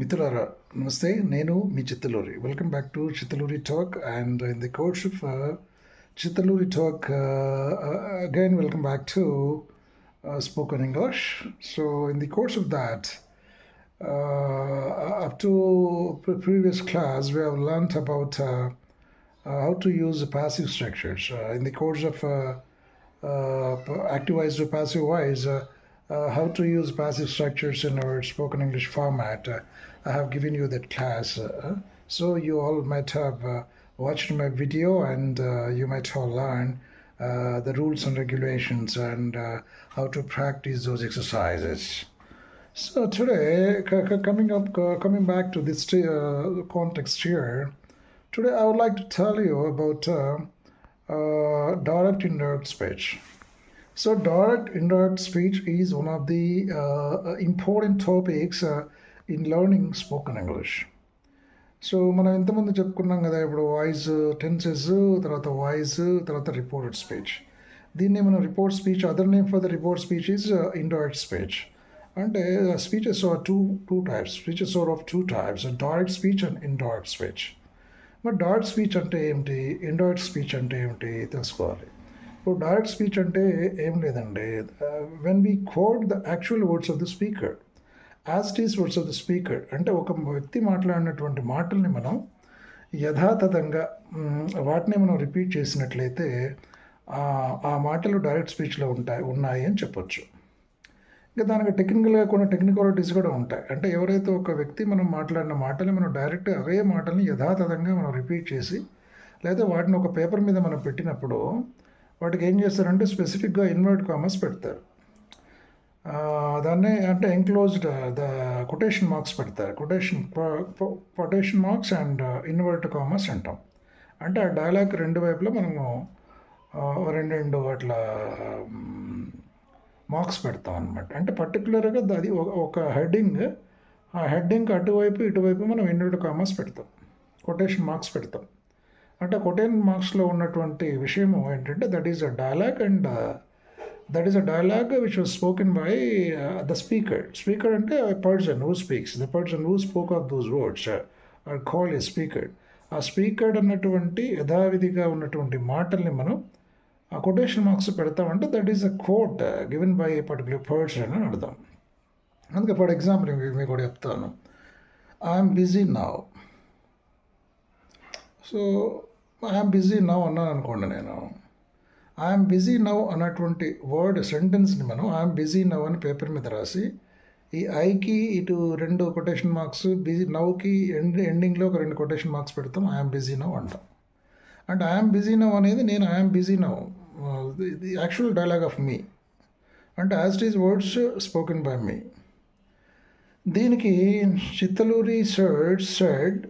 మిత్రులారా నమస్తే నేను మీ Chittaluri welcome back to Chittaluri talk and in the course of Chittaluri talk again welcome back to spoken English so in the course of that up to pre- previous class we have learnt about uh, uh, how to use passive structures uh, in the course of uh, uh, p- active voice to passive voice uh, uh, how to use passive structures in our spoken english format uh, i have given you that class uh, so you all might have uh, watched my video and uh, you might have learned uh, the rules and regulations and how to practice those exercises so today, coming up, coming back to this context here, today I would like to tell you about uh, direct indirect speech. So direct indirect speech is one of the uh, important topics uh, in learning spoken English so మనం ఎంతమంది చెప్పుకున్నాం కదా ఇప్పుడు voice tenses తర్వాత voice తర్వాత reported speech దీన్ని మనం report speech other name for the report speech is indirect speech అంటే speeches are two two types speeches are of two types direct speech and indirect speech మరి direct speech అంటే ఏమిటి? Indirect speech అంటే ఏమిటి? తెలుసుకోవాలి. ఇప్పుడు డైరెక్ట్ స్పీచ్ అంటే ఏం లేదండి. When we quote the actual words of the speaker as is words of the speaker అంటే ఒక వ్యక్తి మాట్లాడినటువంటి మాటల్ని మనం యథాతథంగా వాటిని మనం రిపీట్ చేసినట్లయితే ఆ- మాటలు డైరెక్ట్ స్పీచ్లో ఉంటాయి ఉన్నాయి అని చెప్పొచ్చు. ఇంకా దానికి టెక్నికల్గా కొన్ని టెక్నికాలిటీస్ కూడా ఉంటాయి. అంటే ఎవరైతే ఒక వ్యక్తి మనం మాట్లాడిన మాటలు మనం డైరెక్ట్ అవే మాటల్ని యథాతథంగా మనం రిపీట్ చేసి లేదా వాటిని ఒక పేపర్ మీద మనం పెట్టినప్పుడు వాటికి ఏం చేస్తారంటే స్పెసిఫిక్గా ఇన్వర్ట్ కామర్స్ పెడతారు. దాన్ని అంటే ఎంక్లోజ్డ్ ద కొటేషన్ మార్క్స్ పెడతారు. Quotation quotation marks and inverted commas అంటాం. అంటే ఆ డైలాగ్ రెండు వైపులా మనము రెండు రెండు అట్లా మార్క్స్ పెడతాం అనమాట అంటే పర్టికులర్గా అది ఒక- ఒక హెడ్డింగ్ ఆ హెడ్డింగ్ అటువైపు ఇటువైపు మనం ఇన్వర్ట్ కామర్స్ పెడతాం. కొటేషన్ మార్క్స్ పెడతాం. అంటే కొటేషన్ మార్క్స్లో ఉన్నటువంటి విషయం ఏంటంటే that is a dialogue and that is a dialogue which was spoken by the speaker speaker అంటే person who speaks the person who spoke of those words are call a speaker ఆ speaker అన్నటువంటి యథావిధిగా ఉన్నటువంటి మాటల్ని మనం ఆ quotation marks పెడతామంటే that is a quote given by a particular person అని అర్థం. అందుకే ఫర్ ఎగ్జాంపుల్ మీకు కూడా చెప్తాను. I'm busy now so I'm busy now అన్నాను అనుకోండి నేను. ఐఎమ్ బిజీ నవ్ అన్నటువంటి వర్డ్ సెంటెన్స్ని మనం ఐఎమ్ బిజీ నవ్ అని పేపర్ మీద రాసి ఈ ఐకి ఇటు రెండు కొటేషన్ మార్క్స్ బిజీ నవ్కి ఎండ్ ఎండింగ్లో ఒక రెండు కొటేషన్ మార్క్స్ పెడతాం ఐఎమ్ బిజీ నవ్ అంటాం. అంటే ఐఎమ్ బిజీ నవ్ అనేది నేను ఐఎమ్ బిజీ నవ్ ఇది యాక్చువల్ డైలాగ్ ఆఫ్ మీ అంటే as it is words spoken by me దీనికి Chittaluri sir said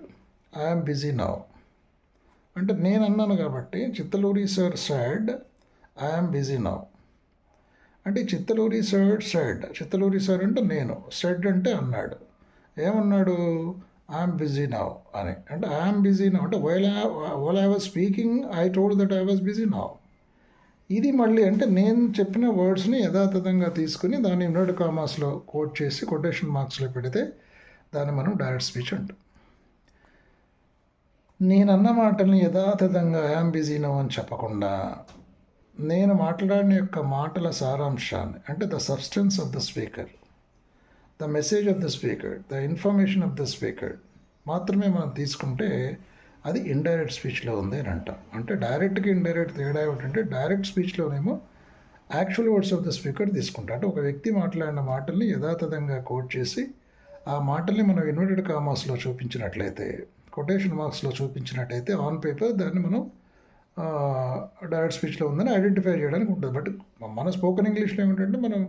I'm busy now అంటే నేను అన్నాను కాబట్టి Chittaluri sir said I'm busy now అంటే Chittaluri sir said Chittaluri sir అంటే నేను. సెడ్ అంటే అన్నాడు. ఏమన్నాడు? ఐఎమ్ బిజీ నవ్ అని. అంటే ఐఎమ్ బిజీ నవ్ అంటే while while I was speaking I told that I was busy now ఇది మళ్ళీ అంటే నేను చెప్పిన వర్డ్స్ని యథాతథంగా తీసుకుని దాన్ని ఇన్వర్డ్ కామర్స్లో కోట్ చేసి కొటేషన్ మార్క్స్లో పెడితే దాన్ని మనం డైరెక్ట్ స్పీచ్ అంటాం. నేను అన్న మాటల్ని యథాతథంగా ఐఎమ్ బిజీ నవ్ అని చెప్పకుండా నేను మాట్లాడిన యొక్క మాటల సారాంశాన్ని అంటే the substance of the speaker the message of the speaker the information of the speaker మాత్రమే మనం తీసుకుంటే అది ఇండైరెక్ట్ స్పీచ్లో ఉంది అని అంటాం. అంటే డైరెక్ట్గా ఇండైరెక్ట్ తేడా ఏమిటంటే direct స్పీచ్లోనేమో actual words of the speaker తీసుకుంటాం. అంటే ఒక వ్యక్తి మాట్లాడిన మాటల్ని యథాతథంగా కోట్ చేసి ఆ మాటల్ని మనం ఇన్వర్టెడ్ కామర్స్లో చూపించినట్లయితే కొటేషన్ మార్క్స్లో చూపించినట్టయితే ఆన్ పేపర్ దాన్ని మనం డైరెక్ట్ స్పీచ్లో ఉందని ఐడెంటిఫై చేయడానికి ఉంటుంది. బట్ మన స్పోకెన్ ఇంగ్లీష్లో ఏమిటంటే మనం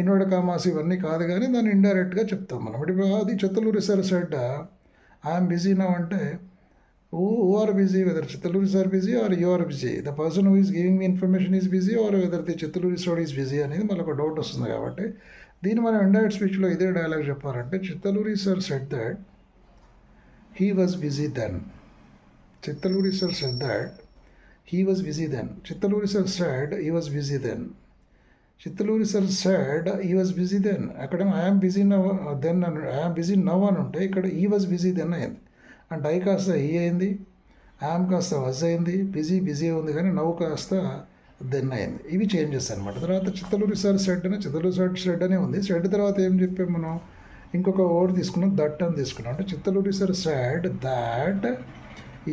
ఇన్వర్డ్ కామాస్ ఇవన్నీ కాదు కానీ దాన్ని ఇండైరెక్ట్గా చెప్తాం మనం. ఇప్పుడు అది Chittaluri sir said I'm busy now అంటే oh who busy whether Chittaluri Chittaluri busy or or you are busy. The person who is giving me information is busy or whether the Chittaluri sir is అనేది మనకు ఒక doubt వస్తుంది కాబట్టి దీన్ని మనం indirect స్పీచ్లో ఇదే dialogue చెప్పారంటే Chittaluri sir said that he was busy then Chittaluri sir said that he was busy then Chittaluri sir said he was busy then Chittaluri sir said he was busy then అక్కడ I'm busy now then అని I'm busy now అని ఉంటే ఇక్కడ ఈ was busy then అయింది. అంటే I కాస్త ఈ అయింది. ఐఎమ్ కాస్త వజ్ అయింది. బిజీ బిజీ ఉంది కానీ నవ్వు కాస్త దెన్ అయింది. ఇవి చేంజెస్ అనమాట తర్వాత చిత్తలూరి సార్ సెడ్ అని చిత్తలూరి సార్ షెడ్ అనే ఉంది. షెడ్ తర్వాత ఏం చెప్పాం మనం? ఇంకొక ఓర్ తీసుకున్నాం దట్ అని తీసుకున్నాం. అంటే Chittaluri sir said that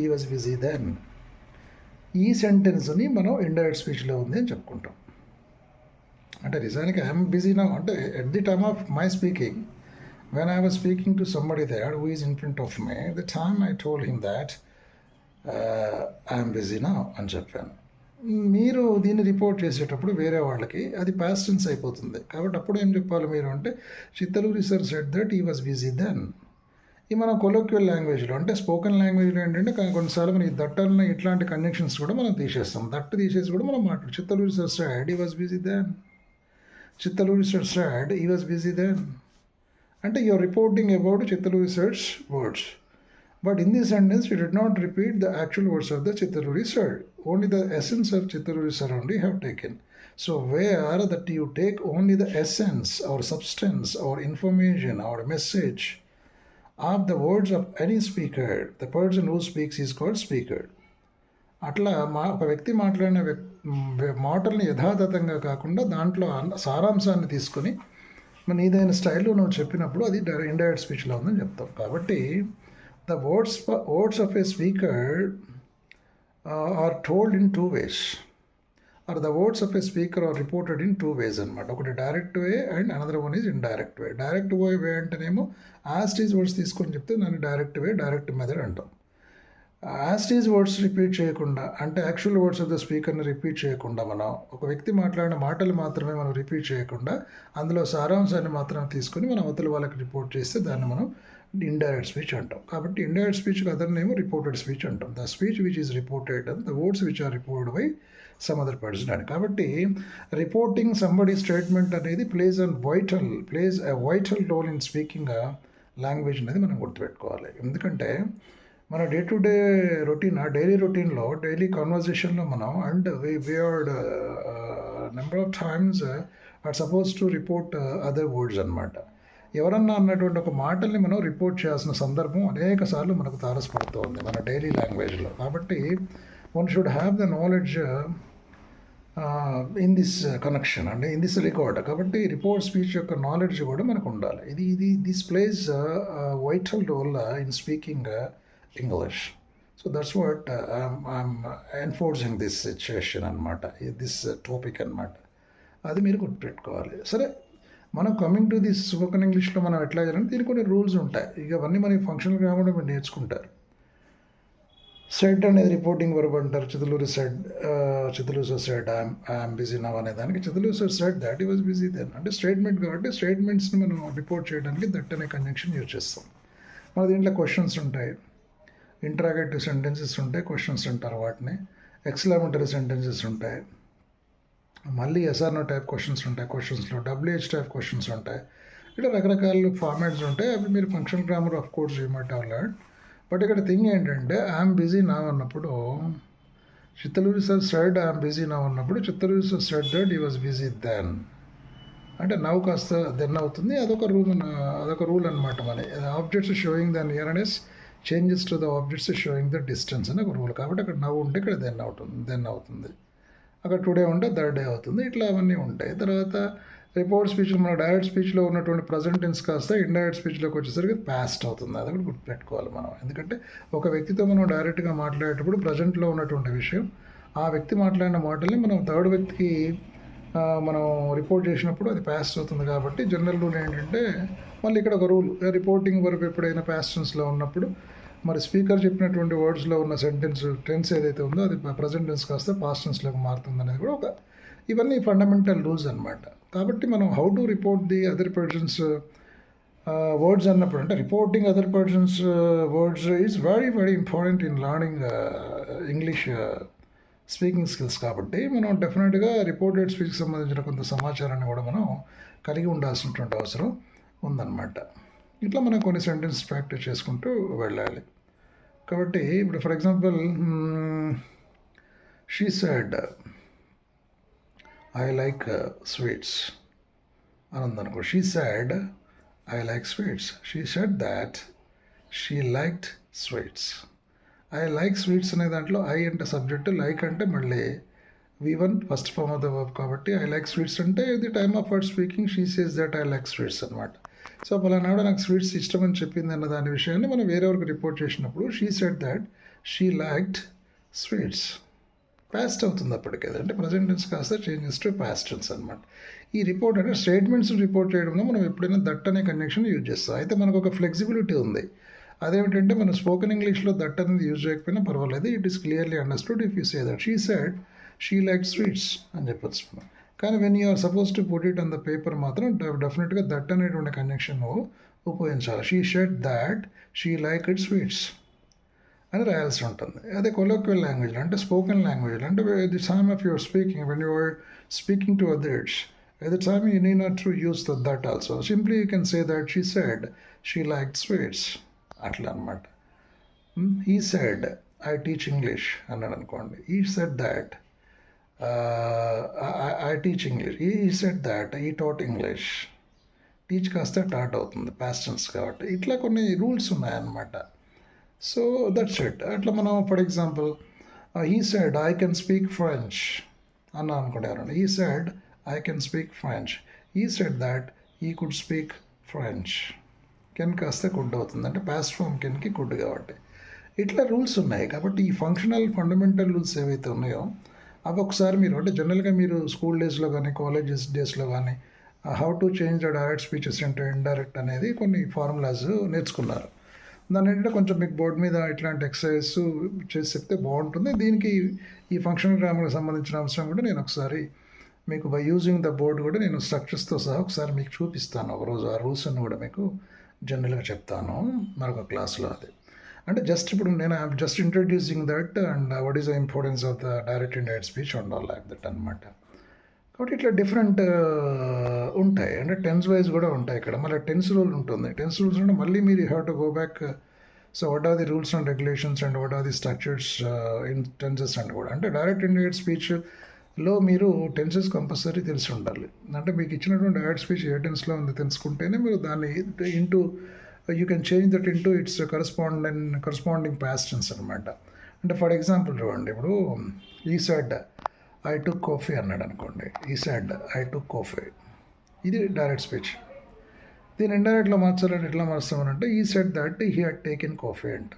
he was busy then ఈ సెంటెన్స్ని మనం ఇండైరెక్ట్ స్పీచ్లో ఉంది అని చెప్పుకుంటాం. అంటే నిజానికి ఐఎమ్ బిజీ నా అంటే at the time of my speaking when I was speaking to somebody that who is in front of my the time I told him that I'm busy now అని చెప్పాను. మీరు దీన్ని రిపోర్ట్ చేసేటప్పుడు వేరే వాళ్ళకి అది పాస్టెన్స్ అయిపోతుంది. కాబట్టి అప్పుడు ఏం చెప్పాలి మీరు అంటే Chittaluri sir said that he was busy then ఈ మనం కొలోక్యువల్ లాంగ్వేజ్లో అంటే స్పోకెన్ లాంగ్వేజ్లో ఏంటంటే కానీ కొన్నిసార్లు ఈ దట్టలను ఇట్లాంటి కన్వెక్షన్స్ కూడా మనం తీసేస్తాం. దట్ట తీసేసి కూడా మనం మాట్లాడు Chittaluri sir sir he was busy then Chittaluri sir sir he was busy then అంటే your reporting about Chittaluri sir words but in the sentence you did not repeat the actual words of the Chittaluri sir only the essence of Chittaluri sir only have taken so we are that you take only the essence or substance or information or message of the words of any speaker the person who speaks is called speaker. అట్లా మా ఒక వ్యక్తి మాట్లాడిన మాటల్ని యథాతథంగా కాకుండా దాంట్లో సారాంశాన్ని తీసుకొని మన ఏదైనా స్టైల్లో నువ్వు చెప్పినప్పుడు అది ఇండైరెక్ట్ స్పీచ్లో ఉందని చెప్తాం. కాబట్టి the words words of a speaker are told in two ways. Or the words of a speaker are reported in two ways అనమాట ఒకటి direct way and another one is indirect way. Direct way way అంటేనేమో as it is words తీసుకొని చెప్తే దాన్ని direct way direct method అంటాం. యాస్టీజ్ words repeat చేయకుండా అంటే actual words of the స్పీకర్ని రిపీట్ చేయకుండా మనం ఒక వ్యక్తి మాట్లాడిన మాటలు మాత్రమే మనం రిపీట్ చేయకుండా అందులో సారాంశాన్ని మాత్రం తీసుకొని మనం అవతల వాళ్ళకి రిపోర్ట్ చేస్తే దాన్ని మనం ఇండైరెక్ట్ స్పీచ్ అంటాం. కాబట్టి ఇండైరెక్ట్ స్పీచ్ అదర్నేమో రిపోర్టెడ్ స్పీచ్ అంటాం. The speech which is reported the words which are reported by some other person అని కాబట్టి రిపోర్టింగ్ సంబడి స్టేట్మెంట్ అనేది plays an vital place a vital role in speaking language అనేది మనం గుర్తుపెట్టుకోవాలి. ఎందుకంటే మన day to day routine daily రొటీన్లో daily కాన్వర్జేషన్లో మనం and we weird number of times are suppose to report other words అనమాట ఎవరన్నా అన్నటువంటి ఒక మాటల్ని మనం రిపోర్ట్ చేయాల్సిన సందర్భం అనేక సార్లు మనకు తారసపడుతోంది మన డైలీ లాంగ్వేజ్లో కాబట్టి one should have the knowledge in this connection అంటే ఇన్ దిస్ రికార్డ్ కాబట్టి రిపోర్ట్ స్పీచ్ యొక్క నాలెడ్జ్ కూడా మనకు ఉండాలి. ఇది ఇది this plays vital role in speaking English so that's what I'm enforcing this situation అనమాట దిస్ టాపిక్ అనమాట అది మీరు గుర్తుపెట్టుకోవాలి. సరే మనం కమింగ్ టు దిస్ స్పోకెన్ ఇంగ్లీష్లో మనం ఎట్లా చేయాలంటే దీనికి కొన్ని రూల్స్ ఉంటాయి. ఇక అవన్నీ మనకి ఫంక్షనల్ కాకుండా మీరు నేర్చుకుంటారు. సెడ్ అనేది రిపోర్టింగ్ వర్బ్ అంటారు. Chittaluri said Chittaluri said I'm I'm busy now అనే దానికి Chittaluri sir said that he was busy then అంటే స్టేట్మెంట్ కాబట్టి స్టేట్మెంట్స్ని మనం రిపోర్ట్ చేయడానికి దట్ అనే కన్జంక్షన్ యూజ్ చేస్తాం. మన దీంట్లో క్వశ్చన్స్ ఉంటాయి. ఇంట్రాగేటివ్ సెంటెన్సెస్ ఉంటాయి క్వశ్చన్స్ అంటారు వాటిని. ఎక్స్లామెంటరీ సెంటెన్సెస్ ఉంటాయి. మళ్ళీ ఎస్ఆర్నో టైప్ క్వశ్చన్స్ ఉంటాయి క్వశ్చన్స్లో డబ్ల్యూహెచ్ టైప్ క్వశ్చన్స్ ఉంటాయి. ఇట్లా రకరకాల ఫార్మాట్స్ ఉంటాయి. అవి మీరు function grammar of course you must learn but ఇక్కడ థింగ్ ఏంటంటే ఐఎమ్ బిజీ నా అన్నప్పుడు Chittaluri sir said I'm busy now ఉన్నప్పుడు Chittaluri sir said that he was busy then అంటే నవ్వు కాస్త దెన్ అవుతుంది. అదొక రూల్ అదొక రూల్ అనమాట మన objects showing then nearness changes to the objects showing the distance అని ఒక రూల్ కాబట్టి అక్కడ నవ్వు ఉంటే ఇక్కడ దెన్ అవుతుంది దెన్ అవుతుంది. అక్కడ టుడే ఉంటే థర్డ్ డే అవుతుంది. ఇట్లా అవన్నీ ఉంటాయి. తర్వాత రిపోర్ట్ స్పీచ్లో మన డైరెక్ట్ స్పీచ్లో ఉన్నటువంటి ప్రజెంట్ టెన్స్ కాస్త ఇండైరెక్ట్ స్పీచ్లోకి వచ్చేసరికి పాస్ట్ అవుతుంది. అది కూడా గుర్తుపెట్టుకోవాలి మనం. ఎందుకంటే ఒక వ్యక్తితో మనం డైరెక్ట్గా మాట్లాడేటప్పుడు ప్రజెంట్లో ఉన్నటువంటి విషయం ఆ వ్యక్తి మాట్లాడిన మాటల్ని మనం థర్డ్ వ్యక్తికి మనం రిపోర్ట్ చేసినప్పుడు అది పాస్ట్ అవుతుంది కాబట్టి జనరల్ రూల్ ఏంటంటే మళ్ళీ ఇక్కడ ఒక రూల్ రిపోర్టింగ్ వరకు ఎప్పుడైనా పాస్టెన్స్లో ఉన్నప్పుడు మరి స్పీకర్ చెప్పినటువంటి వర్డ్స్లో ఉన్న సెంటెన్స్ టెన్స్ ఏదైతే ఉందో అది ప్రజెంట్ టెన్స్ కాస్త పాస్ట్ టెన్స్లోకి మారుతుంది అనేది కూడా ఒక ఇవన్నీ ఫండమెంటల్ రూల్స్ అనమాట కాబట్టి మనం how to report the other person's words అన్నప్పుడు అంటే reporting other person's words is very very important in learning English speaking skills కాబట్టి మనం డెఫినెట్గా రిపోర్టెడ్ స్పీచ్కి సంబంధించిన కొంత సమాచారాన్ని కూడా మనం కలిగి ఉండాల్సినటువంటి అవసరం ఉందన్నమాట. ఇట్లా మనం కొన్ని సెంటెన్స్ ప్రాక్టీస్ చేసుకుంటూ వెళ్ళాలి. కాబట్టి ఇప్పుడు for example she said I like sweets అని ఉందనుకో she said I like sweets she said that she liked sweets I like sweets అనే దాంట్లో ఐ అంటే సబ్జెక్ట్ లైక్ అంటే మళ్ళీ V one first form of the verb కాబట్టి I like sweets అంటే the time of our speaking she says that I like sweets అనమాట so పలానాడు నాకు స్వీట్స్ ఇష్టం అని చెప్పింది అన్న దాని విషయాన్ని మనం వేరేవరకు రిపోర్ట్ చేసినప్పుడు she said that she liked sweets past అవుతుంది అప్పటికి అంటే ప్రజెంట్ టెన్స్ కాస్త చేంజెస్ టు పాస్ట్ టెన్స్ అనమాట ఈ రిపోర్ట్ అంటే స్టేట్మెంట్స్ రిపోర్ట్ చేయడంలో మనం ఎప్పుడైనా దట్ అనే కనెక్షన్ యూజ్ చేస్తాం. అయితే మనకు ఒక ఫ్లెక్సిబిలిటీ ఉంది. అదేమిటంటే మనం స్పోకెన్ ఇంగ్లీష్లో దట్ అనేది యూజ్ చేయకపోయినా పర్వాలేదు. It is clearly understood if you say that she said she like sweets అని చెప్పొచ్చు మనం. కానీ when you are supposed to put it on the paper మాత్రం డెఫినెట్గా దట్ అనేటువంటి కనెక్షన్ ఉపయోగించాలి. She said that she like it sweets అని రాయాల్సి ఉంటుంది అదే కొలోక్వల్ లాంగ్వేజ్ అంటే స్పోకెన్ లాంగ్వేజ్ అంటే the time of your speaking when you are speaking to others at the time you need not to use the that also. Simply you can say that she said she liked sweets. అట్లా అనమాట ఈ said I teach English అన్నాడు అనుకోండి he said that I teach English he said that he taught English teach కాస్త taught అవుతుంది past tense కాబట్టి. ఇట్లా కొన్ని రూల్స్ ఉన్నాయన్నమాట. సో దట్స్ ఇట్ అట్లా మనం for example he said I can speak French అన్నా అనుకోండి ఎవరండి he said I can speak French he said that he could speak French can కాస్త కుడ్ అవుతుంది. అంటే పాస్ట్ ఫామ్ కెన్కి కుడ్ కాబట్టి. ఇట్లా రూల్స్ ఉన్నాయి. కాబట్టి ఈ ఫంక్షనల్ ఫండమెంటల్ రూల్స్ ఏవైతే ఉన్నాయో అవి ఒకసారి మీరు అంటే జనరల్గా మీరు స్కూల్ డేస్లో కానీ కాలేజెస్ డేస్లో కానీ how to change the direct speeches into indirect అనేది కొన్ని ఫార్ములాస్ నేర్చుకున్నారు. దాని ఏంటంటే కొంచెం మీకు బోర్డు మీద ఇట్లాంటి ఎక్సర్సైజ్ చేసి చెప్తే బాగుంటుంది. దీనికి ఈ ఫంక్షన్ గ్రామర్కి సంబంధించిన అంశం కూడా నేను ఒకసారి మీకు బై యూజింగ్ ద బోర్డు కూడా నేను స్ట్రక్చర్స్తో సహా ఒకసారి మీకు చూపిస్తాను. ఒకరోజు ఆ రూల్స్ని కూడా మీకు జనరల్గా చెప్తాను. మరొక క్లాస్లో అది. అంటే జస్ట్ ఇప్పుడు నేను just introducing that and what is the importance of the direct and speech and all like that అనమాట కాబట్టి ఇట్లా డిఫరెంట్ ఉంటాయి. అంటే టెన్స్ వైజ్ కూడా ఉంటాయి ఇక్కడ. మళ్ళీ టెన్స్ రూల్ ఉంటుంది. టెన్స్ రూల్స్ అంటే మళ్ళీ మీరు have to go back so what are the rules and regulations and what are the structures in tenses and కూడా. అంటే డైరెక్ట్ ఇండియట్ స్పీచ్లో మీరు టెన్సెస్ కంపల్సరీ తెలిసి ఉండాలి. అంటే మీకు ఇచ్చినటువంటి డైరెక్ట్ స్పీచ్ ఏ టెన్స్లో ఉంది తెలుసుకుంటేనే మీరు దాన్ని into you can change that into its correspondent corresponding past tense అనమాట అంటే ఫర్ ఎగ్జాంపుల్ చూడండి ఇప్పుడు ఈ సైడ్ ఐ టు కాఫీ అన్నాడు అనుకోండి. He said I took coffee ఇది డైరెక్ట్ స్పీచ్ దీని ఇండైరెక్ట్లో మార్చాలంటే ఎట్లా మార్చామనంటే he said that he had taken coffee అంట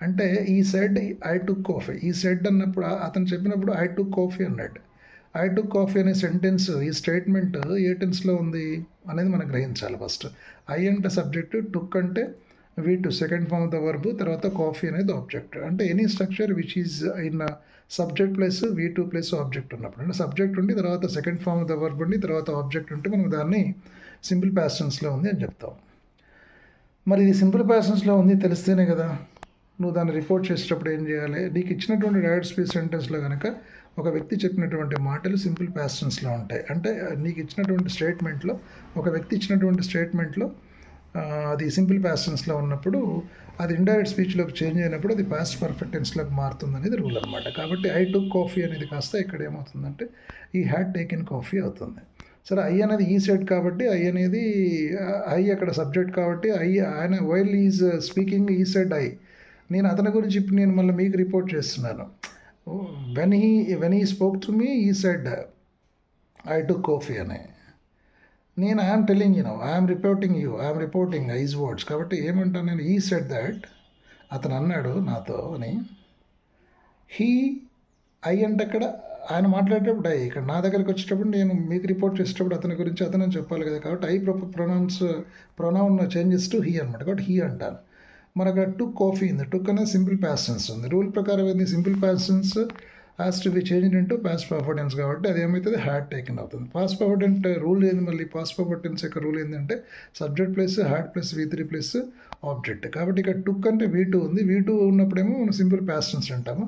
అంటే he said I took coffee he said అన్నప్పుడు అతను చెప్పినప్పుడు ఐ టు కాఫీ అన్నాడు. ఐ టు కాఫీ అనే సెంటెన్స్ ఈ స్టేట్మెంట్ ఏ టెన్స్లో ఉంది అనేది మనం గ్రహించాలి ఫస్ట్ ఐ అంటే సబ్జెక్ట్ టుక్ అంటే V two second form of the verb తర్వాత కాఫీ అనేది ఆబ్జెక్ట్ అంటే any structure which is in subject plus V two plus object ఉన్నప్పుడు. అంటే సబ్జెక్ట్ ఉండి తర్వాత second form of the verb ఉండి తర్వాత ఆబ్జెక్ట్ ఉంటే మనం దాన్ని సింపుల్ ప్యాసన్స్లో ఉంది అని చెప్తాం. మరి ఇది సింపుల్ ప్యాసన్స్లో ఉంది తెలిస్తేనే కదా నువ్వు దాన్ని రిపోర్ట్ చేసేటప్పుడు ఏం చేయాలి? నీకు ఇచ్చినటువంటి డైరెక్ట్ స్పీచ్ సెంటెన్స్లో కనుక ఒక వ్యక్తి చెప్పినటువంటి మాటలు సింపుల్ ప్యాసన్స్లో ఉంటాయి. అంటే నీకు ఇచ్చినటువంటి స్టేట్మెంట్లో ఒక వ్యక్తి ఇచ్చినటువంటి స్టేట్మెంట్లో అది సింపుల్ ప్యాసన్స్లో ఉన్నప్పుడు అది ఇండైరెక్ట్ స్పీచ్లోకి చేంజ్ అయినప్పుడు అది పాస్ట్ పర్ఫెక్ట్ టెన్స్లోకి మారుతుంది అనేది రూల్ అనమాట కాబట్టి ఐ టుక్ కాఫీ అనేది కాస్త ఇక్కడ ఏమవుతుందంటే ఈ హ్యాడ్ ఇన్ కాఫీ అవుతుంది. సరే ఐ అనేది ఈ సెట్ కాబట్టి ఐ అనేది uh, ఐ అక్కడ సబ్జెక్ట్ కాబట్టి ఐ ఆయన while is speaking he said I నేను అతని గురించి ఇప్పుడు నేను మళ్ళీ మీకు రిపోర్ట్ చేస్తున్నాను. When he when he spoke to me he said I took coffee అని. నేను I'm telling you no I'm reporting you I'm reporting his words కాబట్టి ఏమంటాను నేను ఈ సెట్ దాట్ అతను అన్నాడు నాతో అని. హీ ఐ అంటే అక్కడ ఆయన మాట్లాడేటప్పుడు ఐ ఇక్కడ నా దగ్గరికి వచ్చేటప్పుడు నేను మీకు రిపోర్ట్ చేసేటప్పుడు అతని గురించి అతను చెప్పాలి కదా. కాబట్టి I pro pronounce pronoun changes to he అనమాట కాబట్టి హీ అంటాను. మరి అక్కడ టుక్ కాఫీ ఉంది. టుక్ అనేది సింపుల్ ప్యాసెన్స్ ఉంది. రూల్ ప్రకారం ఏంది? Simple past tense has to be change into past perfect tense కాబట్టి అది ఏమవుతుంది హ్యాడ్ టేకెన్ అవుతుంది పాస్ పర్ఫార్టెంట్ రూల్ ఏంది మళ్ళీ? పాస్ పర్ఫార్టెన్స్ యొక్క రూల్ ఏంటంటే subject plus had plus V three plus object కాబట్టి ఇక్కడ టుక్ అంటే వీ టూ ఉంది. వీ టూ ఉన్నప్పుడేమో మనం సింపుల్ ప్యాసెన్స్ అంటాము.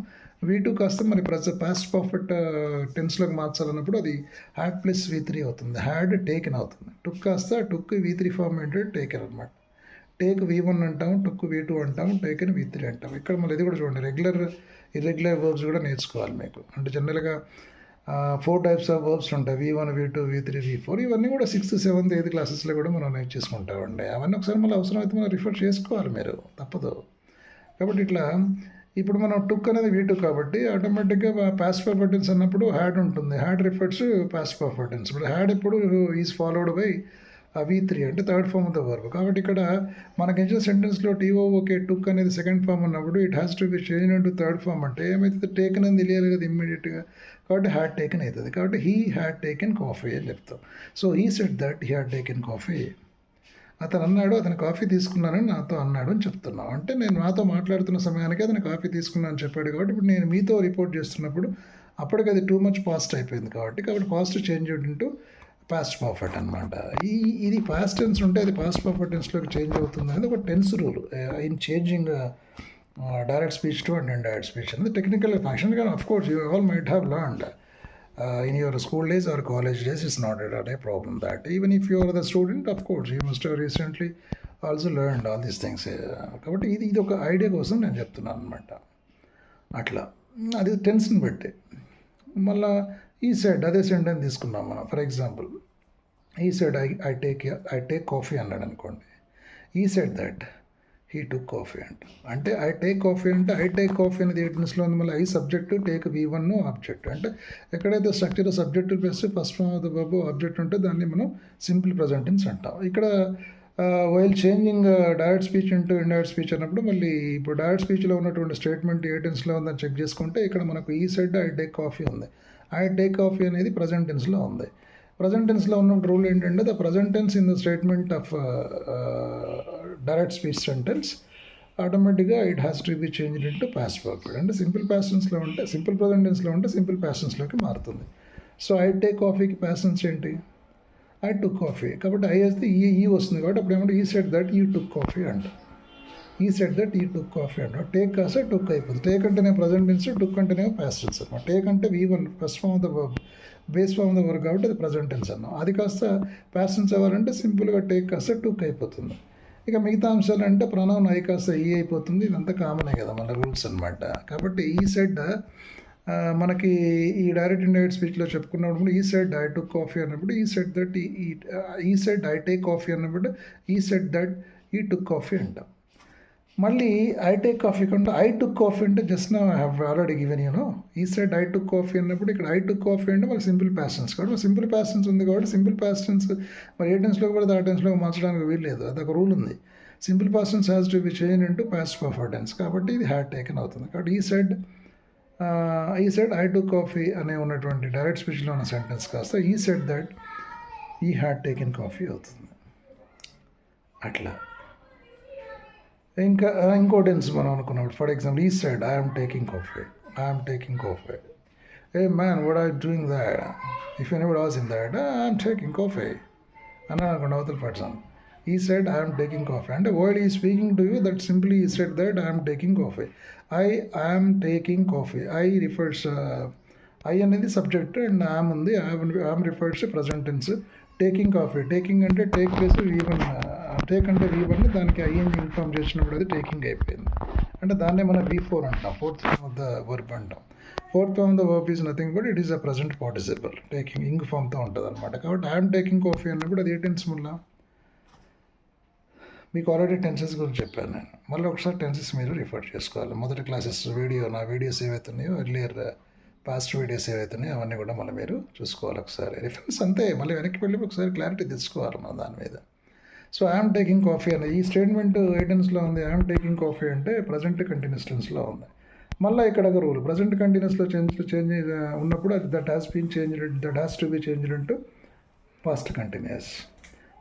వీ టూ కాస్త మరి ప్రజ పాస్ట్ పర్ఫెక్ట్ టెన్స్లోకి మార్చాలన్నప్పుడు అది హ్యాడ్ ప్లస్ వీ త్రీ అవుతుంది. హ్యాడ్ టేకెన్ అవుతుంది టుక్ కాస్త టుక్ వీ త్రీ ఫార్మ్ ఏంటంటే టేకెన్ అనమాట టేక్ వీ వన్ అంటాము టుక్ వీ టూ అంటాము టేకెన్ వీ త్రీ అంటాము. ఇక్కడ మళ్ళీ ఇది కూడా చూడండి. రెగ్యులర్ ఇర్రెగ్యులర్ వర్బ్స్ కూడా నేర్చుకోవాలి మీకు. అంటే జనరల్గా ఫోర్ టైప్స్ ఆఫ్ వర్బ్స్ ఉంటాయి. V one V two V three V four ఇవన్నీ కూడా సిక్స్త్ సెవెంత్ ఎయిత్ క్లాసెస్లో కూడా మనం నేర్చేసుకుంటామండి అవన్నీ ఒకసారి మళ్ళీ అవసరం అయితే మనం రిఫర్ చేసుకోవాలి మీరు. తప్పదు. కాబట్టి ఇట్లా ఇప్పుడు మనం టుక్ అనేది వీ టూ కాబట్టి ఆటోమేటిక్గా పాస్ పర్ఫెక్టెన్స్ అన్నప్పుడు హ్యాడ్ ఉంటుంది. Had refers past perfect tense ఇప్పుడు హ్యాడ్ ఇప్పుడు is followed by V three అంటే third form of the verb కాబట్టి ఇక్కడ మనకి ఇచ్చిన సెంటెన్స్లో టీఓ ఓకే టుక్ అనేది సెకండ్ ఫామ్ ఉన్నప్పుడు it has to be change to third form అంటే ఏమైతే టేకెన్ అని తెలియాలి కదా ఇమ్మీడియట్గా కాబట్టి హ్యాడ్ టేకెన్ అవుతుంది. కాబట్టి హీ హ్యాడ్ టేకెన్ కాఫీ అని చెప్తాం. So he said that he had taken coffee అతను అన్నాడు అతను కాఫీ తీసుకున్నానని నాతో అన్నాడు అని చెప్తున్నాం. అంటే నేను నాతో మాట్లాడుతున్న సమయానికి అతను కాఫీ తీసుకున్నాను అని చెప్పాడు కాబట్టి ఇప్పుడు నేను మీతో రిపోర్ట్ చేస్తున్నప్పుడు అప్పటికి అది టూ మచ్ పాస్ట్ అయిపోయింది కాబట్టి కాబట్టి past change into past perfect అనమాట ఈ ఇది పాస్ట్ టెన్స్ ఉంటే అది పాస్ట్ పర్ఫెక్ట్ టెన్స్లోకి చేంజ్ అవుతుంది అనేది ఒక tense rule in changing direct speech to and indirect speech అనేది టెక్నికల్ ఫంక్షన్ కానీ of course you all might have learned in your school days or college days is not at at a problem that even if if the student of course you must recently also learn all these things కాబట్టి ఇది ఇది ఒక idea కోసం నేను చెప్తున్నాను అనమాట అట్లా. అది టెన్షన్ బట్టి. మళ్ళా ఈ సైడ్ అదే సెంటెన్స్ తీసుకున్నాం మనం. For example he said I I take I take coffee అన్నాడు అనుకోండి. He said that he took coffee అంట అంటే ఐ టేక్ కాఫీ అంటే ఐ టేక్ కాఫీ అనేది ఎయిటెన్స్లో ఉంది? మళ్ళీ I subject take V one object అంటే ఎక్కడైతే structure subject plus first form of the Babu object ఉంటే దాన్ని మనం సింపుల్ ప్రజెంటెన్స్ అంటాం. ఇక్కడ while changing direct speech into indirect speech అన్నప్పుడు మళ్ళీ ఇప్పుడు డైరెక్ట్ స్పీచ్లో ఉన్నటువంటి స్టేట్మెంట్ ఏ టెన్స్లో ఉందని చెక్ చేసుకుంటే ఇక్కడ మనకు he said I take coffee ఉంది. ఐ టేక్ కాఫీ అనేది ప్రజెంట్ టెన్స్లో ఉంది. ప్రజెంట్ టెన్స్లో ఉన్న రూల్ ఏంటంటే the present tense in the statement of direct speech sentence ఆటోమేటిక్గా it has to be change అంటూ ప్యాస్ పర్ఫెక్ట్ అంటే సింపుల్ ప్యాసెన్స్లో ఉంటే సింపుల్ ప్రజెంట్ టెన్స్లో ఉంటే సింపుల్ ప్యాసెన్స్లోకి మారుతుంది. సో ఐ టేక్ కాఫీకి ప్యాసెన్స్ ఏంటి? ఐ టుక్ కాఫీ కాబట్టి ఐ వేస్తే ఈ ఈ వస్తుంది కాబట్టి అప్పుడు ఏమంటే ఈ said that he took coffee అంట ఈ said that he took coffee అంట టేక్ కాస్త టుక్ అయిపోతుంది టేక్ అంటేనే ప్రజెంట్ టెన్స్ టుక్ అంటేనే పాస్ట్ టెన్స్ అనమాట టేక్ అంటే V one first form of the base form of the work కాబట్టి అది ప్రజెంట్ టెన్స్ అన్నాం. అది కాస్త పాస్ట్ టెన్స్ అవ్వాలంటే సింపుల్గా టేక్ కాస్త టుక్ అయిపోతుంది. ఇక మిగతా అంశాలు అంటే ప్రణవం ఐ కాస్త ఈ అయిపోతుంది. ఇదంతా కామనే కదా మన రూల్స్ అనమాట కాబట్టి ఈ సెడ్ మనకి ఈ డైరెక్ట్ ఇండైరెక్ట్ స్పీచ్లో చెప్పుకున్నప్పుడు ఈ సెట్ ఐ టుక్ కాఫీ అన్నప్పుడు he said that he said I take coffee అన్నప్పుడు he said that he took coffee అంటాం. మళ్ళీ ఐ టేక్ కాఫీ కంటే ఐ టుక్ కాఫీ అంటే జస్ట్ నా have already given you know he said I took coffee అన్నప్పుడు ఇక్కడ I took coffee అంటే మనకి సింపుల్ ప్యాసెన్స్ కాబట్టి సింపుల్ ప్యాషన్స్ ఉంది కాబట్టి సింపుల్ ప్యాషన్స్ మరి ఏ టెన్స్లో కూడా ఆ టెన్స్లో మార్చడానికి వీల్లేదు అదొక రూల్ ఉంది. Simple past tense has to be change into past perfect tense కాబట్టి ఇది హ్యాడ్ టేకన్ అవుతుంది. కాబట్టి ఈ సైడ్ ఈ సైడ్ ఐ టు కాఫీ అనే ఉన్నటువంటి డైరెక్ట్ స్పీచ్లో ఉన్న సెంటెన్స్ కాస్త he said that he had taken coffee అవుతుంది. అట్లా. ఇంకా ఇంకో మనం అనుకున్నాడు? For example he said I'm taking coffee I'm taking coffee a man would I doing that if any was in that I'm taking coffee అని అనుకోండి అవతల person he said I'm taking coffee అంటే while he speaking to you that simply he said that I'm taking coffee I I'm taking coffee I refers I అనేది subject and I'm ఉంది. I'm refers present tense taking coffee taking అంటే take place even take అంటే V one దానికి I inform inform చేసినప్పుడు అది టేకింగ్ అయిపోయింది. అంటే దాన్నే మనం బీ ఫోర్ అంటాం. Fourth form of the verb అంటాం. Fourth form the verb is nothing but it is a present participle taking ing ఫామ్తో ఉంటుంది అనమాట కాబట్టి ఐఎమ్ టేకింగ్ కాఫీ అన్నప్పుడు అది ఏ టెన్స్ మళ్ళా మీకు ఆల్రెడీ టెన్సెస్ గురించి చెప్పాను నేను. మళ్ళీ ఒకసారి టెన్సెస్ మీరు రిఫర్ చేసుకోవాలి. మొదటి క్లాసెస్ వీడియో నా వీడియోస్ ఏవైతున్నాయో ఎర్లియర్ పాస్ట్ వీడియోస్ ఏవైతున్నాయో అవన్నీ కూడా మళ్ళీ మీరు చూసుకోవాలి ఒకసారి. రిఫరెన్స్ అంతే. మళ్ళీ వెనక్కి వెళ్ళి ఒకసారి క్లారిటీ తెచ్చుకోవాలి మన దాని మీద. సో ఐఎమ్ టేకింగ్ కాఫీ అనే ఈ స్టేట్మెంట్ ఏ టెన్స్లో ఉంది. ఐఎమ్ టేకింగ్ కాఫీ అంటే ప్రజెంట్ కంటిన్యూస్ టెన్స్లో ఉంది. మళ్ళీ ఇక్కడ ఒక రూల్ ప్రజెంట్ కంటిన్యూస్లో చేంజ్ చేంజ్ ఉన్నప్పుడు అది that has been change that has to be change into past continuous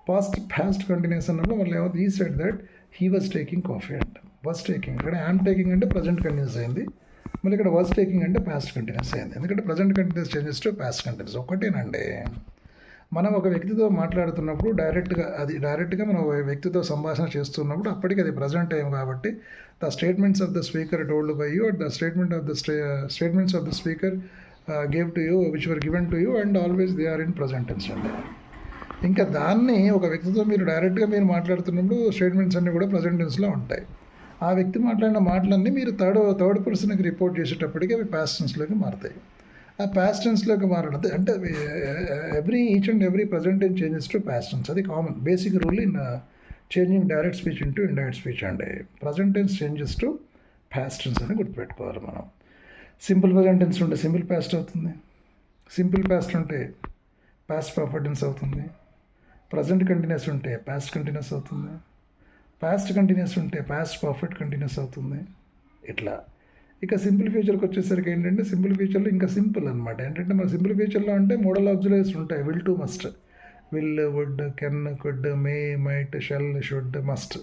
past fast continuous అన్నప్పుడు మళ్ళీ ఏమవుతుంది? He said that he was taking coffee అంట వాజ్ టేకింగ్ ఇక్కడ యామ్ టేకింగ్ అంటే ప్రజెంట్ కంటిన్యూస్ అయింది. మళ్ళీ ఇక్కడ వాజ్ టేకింగ్ అంటే పాస్ట్ కంటిన్యూస్ అయింది. ఎందుకంటే present continuous changes to past continuous ఒకటేనండి. మనం ఒక వ్యక్తితో మాట్లాడుతున్నప్పుడు డైరెక్ట్గా అది డైరెక్ట్గా మనం ఒక వ్యక్తితో సంభాషణ చేస్తున్నప్పుడు అప్పటికి అది ప్రజెంట్ టైం కాబట్టి the statements of the speaker told by you the statement of the stay statements of the speaker gave to you which were given to you and always they are in present tense అండి ఇంకా దాన్ని ఒక వ్యక్తితో మీరు డైరెక్ట్గా మీరు మాట్లాడుతున్నప్పుడు statements అన్నీ కూడా ప్రజెంట్ టెన్స్లో ఉంటాయి. ఆ వ్యక్తి మాట్లాడిన మాటలన్నీ మీరు థర్డ్ థర్డ్ పర్సన్కి రిపోర్ట్ చేసేటప్పటికి అవి ప్యాస్టెన్స్లోకి మారుతాయి. ఆ ప్యాస్టెన్స్లోకి మారడం అంటే every each and every present in changes to past tense అది common basic rule in changing direct speech into indirect speech అండి. Present tense changes to past tense అని గుర్తుపెట్టుకోవాలి మనం. సింపుల్ ప్రజెంట్ టెన్స్ ఉంటే సింపుల్ పాస్ట్ అవుతుంది. Simple past ఉంటే past perfect tense అవుతుంది. Present continuous ఉంటే పాస్ట్ కంటిన్యూస్ అవుతుంది. పాస్ట్ కంటిన్యూస్ ఉంటే పాస్ట్ పర్ఫెక్ట్ కంటిన్యూస్ అవుతుంది. ఇట్లా. ఇక సింపుల్ ఫ్యూచర్కి వచ్చేసరికి ఏంటంటే సింపుల్ ఫ్యూచర్లో ఇంకా సింపుల్ అనమాట ఏంటంటే మన సింపుల్ ఫ్యూచర్లో అంటే మోడల్ ఆబ్జర్వేషన్ ఉంటాయి. Will to must. Will would can could may might shall should must.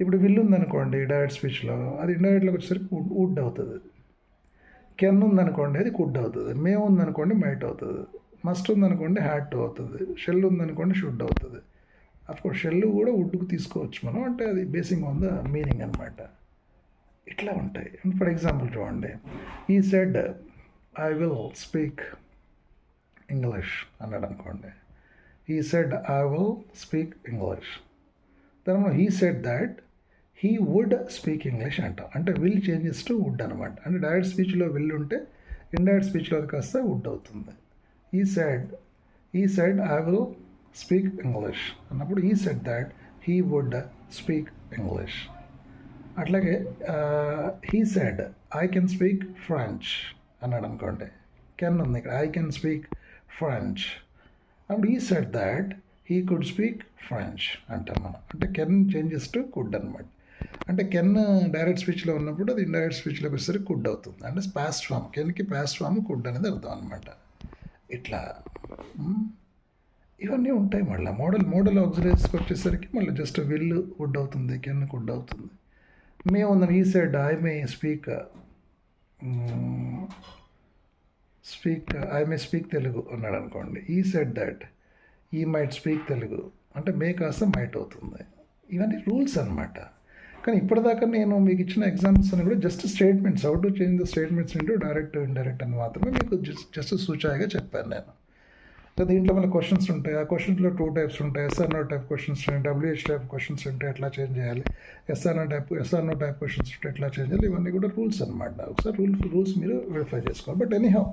ఇప్పుడు విల్ ఉందనుకోండి డైరెక్ట్ స్పీచ్లో అది ఇండైరెక్ట్లోకి వచ్చేసరికి వుడ్ వుడ్ అవుతుంది. కెన్ ఉందనుకోండి అది కుడ్ అవుతుంది. మే ఉందనుకోండి మైట్ అవుతుంది. మస్ట్ ఉందనుకోండి హ్యాట్ అవుతుంది. షెల్ ఉందనుకోండి షుడ్ అవుతుంది. అఫ్కోర్స్ షెల్ కూడా వుడ్కు తీసుకోవచ్చు మనం. అంటే అది బేసింగ్ ఆన్ ద మీనింగ్ అనమాట ఇట్లా ఉంటాయి. ఫర్ ఎగ్జాంపుల్ చూడండి he said I will speak English అన్నాడు అనుకోండి. He said I will speak English దాని మనం he said that he would speak English అంటాం. అంటే విల్ చేంజెస్ టు వుడ్ అనమాట అంటే డైరెక్ట్ స్పీచ్లో విల్ ఉంటే ఇండైరెక్ట్ స్పీచ్లో అది కాస్త వుడ్ అవుతుంది. He said he said I will speak English అన్నప్పుడు he said that he would speak English అట్లాగే he said I can speak French అన్నాడు అనుకోండి. కెన్ ఉంది ఇక్కడ. ఐ కెన్ స్పీక్ ఫ్రెంచ్ అప్పుడు he said that he could speak French అంటాం మనం. అంటే కెన్ చేంజెస్ టు కుడ్ అనమాట అంటే కెన్ డైరెక్ట్ స్పీచ్లో ఉన్నప్పుడు అది ఇండైరెక్ట్ స్పీచ్లో వచ్చేసరికి కుడ్ అవుతుంది. అంటే పాస్ట్ ఫామ్ కెన్కి పాస్ట్ ఫామ్ కుడ్ అనేది అర్థం అనమాట ఇట్లా ఇవన్నీ ఉంటాయి మళ్ళీ. మోడల్ మోడల్ ఆక్సిలరీస్కి వచ్చేసరికి మళ్ళీ జస్ట్ విల్ వుడ్ అవుతుంది కెన్ కుడ్ అవుతుంది. మే ఉందని he said I may speak speak I may speak Telugu అన్నాడు అనుకోండి. He said that he might speak Telugu అంటే మే కాస్త మైట్ అవుతుంది. ఇవన్నీ రూల్స్ అనమాట కానీ ఇప్పటిదాకా నేను మీకు ఇచ్చిన ఎగ్జామ్స్ అని కూడా just statements out to change the statements into direct indirect అని మాత్రమే మీకు జస్ట్ జస్ట్ సూచాయిగా చెప్పాను నేను. లేదా దీంట్లో మన క్వశ్చన్స్ ఉంటాయి. ఆ క్వశ్చన్స్లో టూ టైప్స్ ఉంటాయి. Yes or no type questions ఉంటాయి. డబ్ల్యూహెచ్ టైప్ క్వశ్చన్స్ ఉంటాయి. ఎట్లా చేంజ్ చేయాలి? Yes or no type yes or no type questions ఉంటే ఎట్లా చేంజ్ చేయాలి? ఇవన్నీ కూడా రూల్స్ అనమాట ఒకసారి రూల్ రూల్స్ మీరు వెరిఫై చేసుకోవాలి. బట్ ఎనీహౌ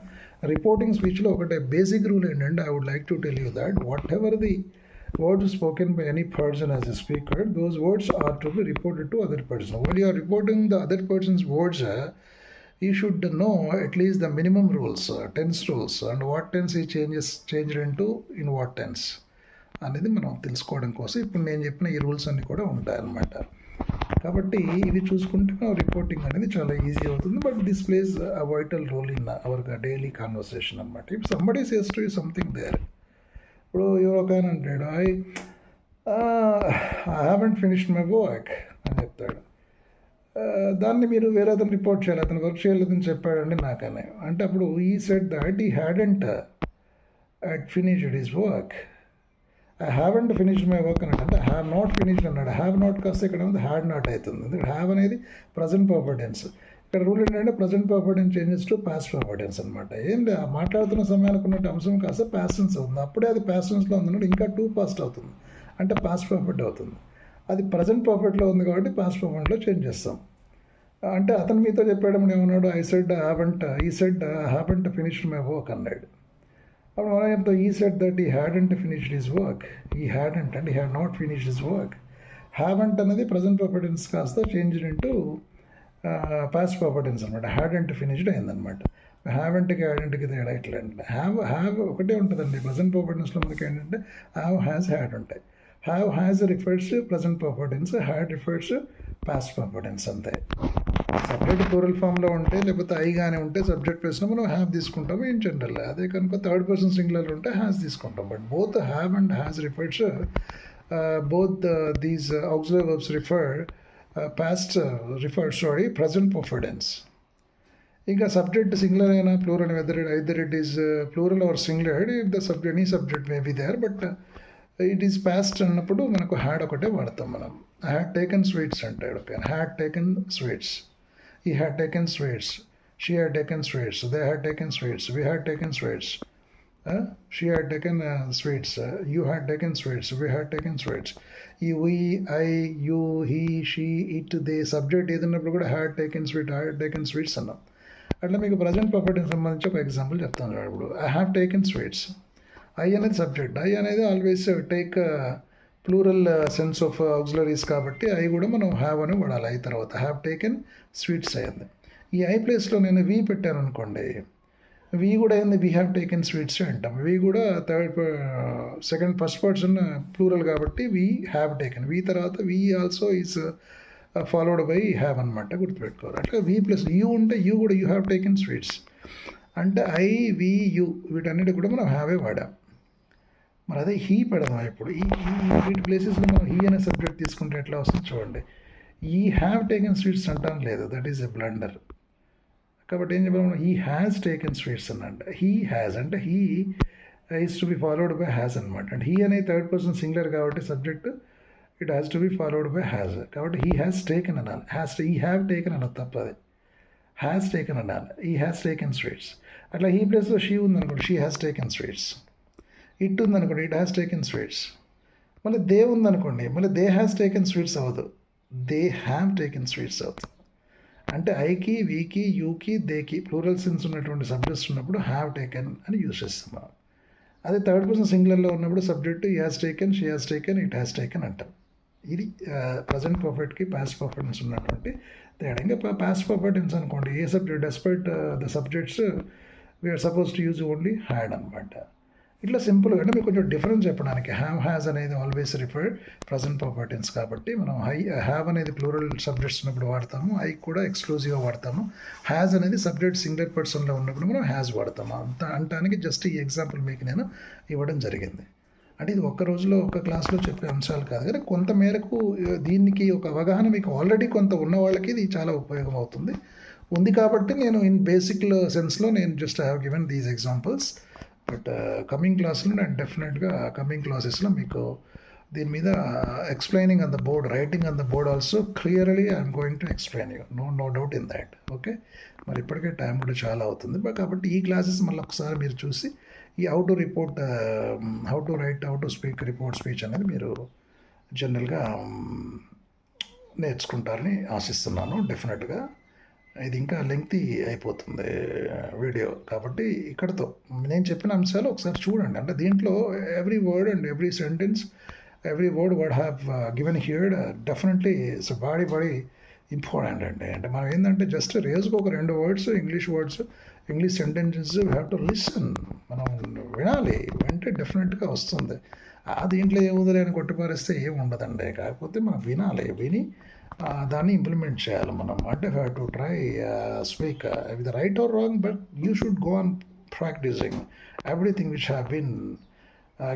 రిపోర్టింగ్ స్పీచ్లో ఒకటే బేసిక్ రూల్ ఏంటంటే I would like to tell you that whatever the words spoken by any person as a speaker, those words are to be reported to other person. While you are reporting the other person's words, uh, you should know at least the minimum rules, rules tense rules, and what tense he changes changed into in what tense. అనేది మనం తెలుసుకోవడం కోసం ఇప్పుడు నేను చెప్పిన ఈ rules అన్నీ కూడా ఉంటాయన్నమాట. కాబట్టి ఇవి చూసుకుంటే రిపోర్టింగ్ అనేది చాలా ఈజీ అవుతుంది. But this plays a vital role in our daily conversation అనమాట if somebody says to something there ఇప్పుడు ఎవరో ఒక ఆయన అంటాడు I I haven't finished my work అని చెప్తాడు. దాన్ని మీరు వేరే అతను రిపోర్ట్ చేయాలి. అతను వర్క్ చేయలేదని చెప్పాడండి నాకనే. అంటే అప్పుడు he said that he hadn't at finished his work I have and finished my work అన్నాడు. అంటే హ్యావ్ నాట్ ఫినిష్డ్ అన్నాడు. హ్యావ్ నాట్ కాస్త ఇక్కడ ఉంది. హ్యాడ్ నాట్ అవుతుంది. ఎందుకంటే హ్యావ్ అనేది ప్రజెంట్ పర్ఫార్టెన్స్ ఇక్కడ రూల్ ఏంటంటే present perfect tense changes to past perfect tense అనమాట ఏం ఆ మాట్లాడుతున్న సమయానికి ఉన్నట్టు అంశం కాస్త ప్యాసెన్స్ అవుతుంది. అప్పుడే అది ప్యాసెన్స్లో ఉందన్నట్టు ఇంకా టూ పాస్ట్ అవుతుంది. అంటే పాస్ట్ పర్ఫెక్ట్ అవుతుంది. అది ప్రజెంట్ ప్రాఫిట్లో ఉంది కాబట్టి పాస్ట్ ప్రాఫిట్లో చేంజ్ చేస్తాం. అంటే అతను మీతో చెప్పాడు ఏమన్నాడు? I said haven't he said haven't finished my work అన్నాడు. అప్పుడు మనం చెప్తాం? He said that he had hadn't finished his work he hadn't and he had not finished his work haven't అనేది ప్రజెంట్ పర్ఫెక్టెన్స్ కాస్త change into past perfect tense అనమాట had hadn't finished అయిందనమాట హ్యావెంట్కి హ్యాడెంట్కి తేడా ఇట్లా అంటే హ్యావ్ హ్యావ్ ఒకటే ఉంటుందండి. ప్రజెంట్ ప్రాపర్టెన్స్లో మనకి ఏంటంటే హ్యావ్ హ్యాస్ హ్యాడ్ ఉంటాయి. Have has refers present perfect tense had refers past perfect tense అంతే. సబ్జెక్ట్ ప్లూరల్ ఫామ్లో ఉంటే లేకపోతే ఐ కానీ ఉంటే సబ్జెక్ట్ ప్లేస్లో మనం హ్యావ్ తీసుకుంటాం ఇన్ జనరల్ అదే కనుక థర్డ్ పర్సన్ సింగులర్ ఉంటే హ్యాస్ తీసుకుంటాం. But both have and has refers both these auxiliary verbs refer past refer sorry present perfect tense ఇంకా సబ్జెక్ట్ సింగులర్ అయినా plural whether either it is plural or singular if the subject any subject may be there but it is past అన్నప్పుడు మనకు had ఒకటే వాడతాం మనం. Had taken sweets అంటాడు had taken sweets he had taken sweets she had taken sweets they had taken sweets we had taken sweets she had taken sweets you had taken sweets we had taken sweets he we I you he she it they subject ఏదన్నప్పుడు కూడా had taken sweet had taken sweets అన్నాం. అట్లా మీకు present ప్రాపర్టీకి సంబంధించి ఒక example చెప్తాను ఇప్పుడు. I have taken sweets I అనేది సబ్జెక్ట్. ఐ అనేది always take plural sense of auxiliaries కాబట్టి ఐ కూడా మనం హ్యావ్ అని వాడాలి. ఐ తర్వాత హ్యావ్ టేకెన్ స్వీట్స్ అయింది. ఈ ఐ ప్లేస్లో నేను వి పెట్టాను అనుకోండి. వి కూడా ఏంది వీ హ్యావ్ టేకెన్ స్వీట్స్ అంటాం. వి కూడా third second first person plural కాబట్టి వీ హ్యావ్ టేకెన్ వి తర్వాత we also is followed by have అనమాట గుర్తుపెట్టుకోవాలి. అట్లా వి ప్లస్ యూ ఉంటే యూ కూడా యూ హ్యావ్ టేకెన్ స్వీట్స్ అంటే ఐ వి యూ వీటన్నిటి కూడా మనం హ్యావే వాడాం. మరి అదే హీ పెడదాం ఇప్పుడు ఈ వీటి ప్లేసెస్లో మనం హీ అనే సబ్జెక్ట్ తీసుకుంటే ఎట్లా వస్తుంది చూడండి. ఈ హ్యావ్ టేకెన్ స్వీట్స్ అంటాను లేదు. దట్ ఈస్ ఎ బ్లండర్ కాబట్టి ఏం చెప్పాలి మనం? హీ హ్యాస్ టేకెన్ స్వీట్స్ అన్నంట హీ హ్యాస్ అంటే he is to be followed by has అనమాట అండ్ హీ అనే థర్డ్ పర్సన్ సింగులర్ కాబట్టి subject it has to be followed by has కాబట్టి హీ హ్యాస్ టేకెన్ అనాలి. హ్యాస్ ఈ హ్యావ్ టేకెన్ అన్నది తప్పది. Has taken అనాలి. He has taken sweets అట్లా he ప్లేస్లో షీ ఉందనుకోండి she has taken sweets it ఉందనుకోండి ఇట్ హ్యాస్ టేకెన్ స్వీట్స్ మళ్ళీ దే ఉందనుకోండి మళ్ళీ దే హ్యాస్ టేకెన్ స్వీట్స్ అవ్వదు. దే హ్యావ్ టేకెన్ స్వీట్స్ అవుతుంది అంటే ఐకి వీకి యూకి దేకి ప్లూరల్ సెన్స్ ఉన్నటువంటి సబ్జెక్ట్స్ ఉన్నప్పుడు హ్యావ్ టేకెన్ అని యూజ్ చేస్తాం మనం. అదే థర్డ్ పర్సన్ సింగులర్లో ఉన్నప్పుడు subject he has taken she has taken it has taken అంటాం. ఇది ప్రజెంట్ పర్ఫెక్ట్కి పాస్ట్ పర్ఫెక్ట్స్ ఉన్నటువంటి తేడా. ఇంకా పాస్ట్ పర్ఫెక్టెన్స్ అనుకోండి ఏ subject despite the subjects we are suppose to use only had అనమాట ఇట్లా సింపుల్గా అంటే మీకు కొంచెం డిఫరెన్స్ చెప్పడానికి హ్యావ్ హ్యాజ్ అనేది ఆల్వేస్ రిఫర్డ్ ప్రజెంట్ ప్రాపర్టీస్ కాబట్టి మనం హై హ్యావ్ అనేది ప్లూరల్ సబ్జెక్ట్స్ ఉన్నప్పుడు వాడతాము ఐ కూడా ఎక్స్క్లూజివ్గా వాడతాము. హ్యాజ్ అనేది సబ్జెక్ట్ సింగిల్ పర్సన్లో ఉన్నప్పుడు మనం హ్యాజ్ వాడతాము. అంత అంటానికి జస్ట్ ఈ ఎగ్జాంపుల్ మీకు నేను ఇవ్వడం జరిగింది. అంటే ఇది ఒక్క రోజులో ఒక క్లాస్లో చెప్పే అంశాలు కాదు కానీ కొంత మేరకు దీనికి ఒక అవగాహన మీకు ఆల్రెడీ కొంత ఉన్న వాళ్ళకి ఇది చాలా ఉపయోగం అవుతుంది. ఉంది కాబట్టి నేను ఇన్ బేసిక్ సెన్స్లో నేను just have given these examples but coming క్లాస్లో నేను డెఫినెట్గా కమింగ్ క్లాసెస్లో మీకు దీని మీద explaining on the board writing on the board also clearly I'm going to explain you no no doubt in that okay మరి ఇప్పటికే టైం కూడా చాలా అవుతుంది. బట్ కాబట్టి ఈ క్లాసెస్ మళ్ళీ ఒకసారి మీరు చూసి ఈ how to report how to write how to speak report speech అనేది మీరు జనరల్గా um, నేర్చుకుంటారని ఆశిస్తున్నాను. డెఫినెట్గా ఇది ఇంకా లెంగ్తీ అయిపోతుంది వీడియో కాబట్టి ఇక్కడతో నేను చెప్పిన అంశాలు ఒకసారి చూడండి. అంటే దీంట్లో every word and every sentence every word word have given heard definitely it's body body important అండి. అంటే మనం ఏంటంటే జస్ట్ రేజ్కి ఒక రెండు words English words English sentences have to listen మనం వినాలి వింటే డెఫినెట్గా వస్తుంది. ఆ దీంట్లో ఏముంది అని కొట్టిపారేస్తే ఏమి ఉండదండి. కాకపోతే మనం వినాలి విని దాన్ని ఇంప్లిమెంట్ చేయాలి మనం అంటే have to try speak with right or wrong but you should go on practising everything which have been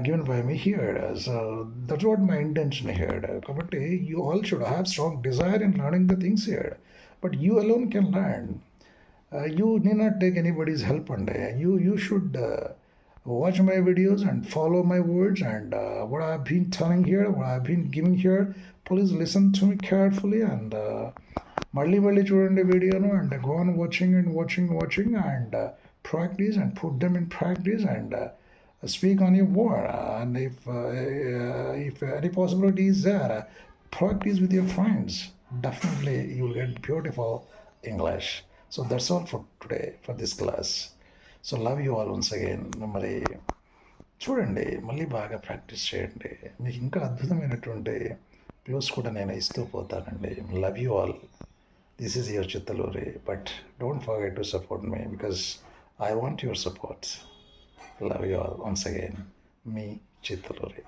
given by me here. So that's what my intention here. కాబట్టి you all should have strong desire in learning the things here. But you alone can learn. Uh, you need not take anybody's help on day. You you should uh, watch my videos and follow my words and uh, what I've been telling here, what I've been giving here. Please listen to me carefully and uh, మళ్ళీ మళ్ళీ చూడండి వీడియోను and go on watching and watching watching and practice and put them in practice and speak on your word and if uh, if any possibility is there practice with your friends definitely you will get beautiful english so that's all for today for this class So love you all once again మరి చూడండి మళ్ళీ బాగా practice చేయండి. మీకు ఇంకా అద్భుతమైనటువంటి close కూడా నేను ఇస్తూ పోతానండి. Love you all this is your Chittaluri but don't forget to support me because I want your support love you all once again me Chittaluri